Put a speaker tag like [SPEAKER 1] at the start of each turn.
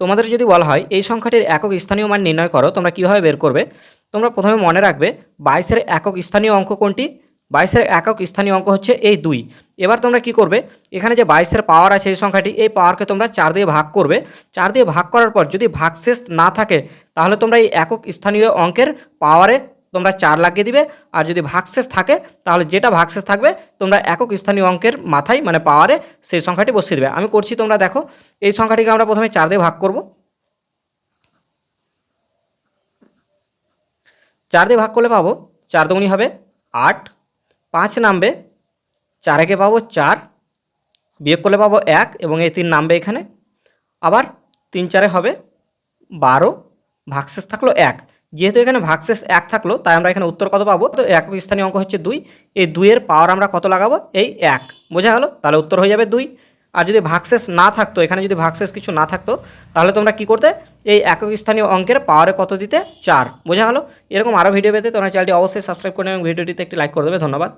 [SPEAKER 1] তোমাদের যদি বলা হয় এই সংখ্যাটির একক স্থানীয় মান নির্ণয় করো, তোমরা কীভাবে বের করবে? তোমরা প্রথমে মনে রাখবে বাইশের একক স্থানীয় অঙ্ক কোনটি? বাইশের একক স্থানীয় অঙ্ক হচ্ছে এই দুই। এবার তোমরা কি করবে? এখানে যে বাইশের পাওয়ার আছে এই সংখ্যাটি, এই পাওয়ারকে তোমরা চার দিয়ে ভাগ করবে। চার দিয়ে ভাগ করার পর যদি ভাগশেষ না থাকে, তাহলে তোমরা এই একক স্থানীয় অঙ্কের পাওয়ারে তোমরা চার লাগিয়ে দিবে। আর যদি ভাগশেষ থাকে, তাহলে যেটা ভাগশেষ থাকবে, তোমরা একক স্থানীয় অঙ্কের মাথায় মানে পাওয়ারে সেই সংখ্যাটি বসিয়ে দেবে। আমি করছি তোমরা দেখো, এই সংখ্যাটিকে আমরা প্রথমে চার দিয়ে ভাগ করব। চার দিয়ে ভাগ করলে পাবো, চার দুগুনি হবে আট, পাঁচ নামবে চার একে পাবো চার, বিয়োগ করলে পাবো এক, এবং এই তিন নামবে এখানে। আবার তিন চারে হবে বারো, ভাগশেষ থাকল এক। যেহেতু এখানে ভাগশেষ এক থাকল, তাই আমরা এখানে উত্তর কত পাবো? তো একক স্থানীয় অঙ্ক হচ্ছে দুই। এই দুইয়ের পাওয়ার আমরা কত লাগাবো? এই এক। বোঝা গেল? তাহলে উত্তর হয়ে যাবে দুই। আর যদি ভাগশেষ না থাকতো, এখানে যদি ভাগশেষ কিছু না থাকতো, তাহলে তোমরা কি করতে? এই একক স্থানীয় অঙ্কের পাওয়ারে কত দিতে? চার। বোঝা গেলো? এরকম আরও ভিডিও পেতে তোমরা চ্যানেলটি অবশ্যই সাবস্ক্রাইব করে এবং ভিডিওটিতে একটি লাইক করে দেবে। ধন্যবাদ।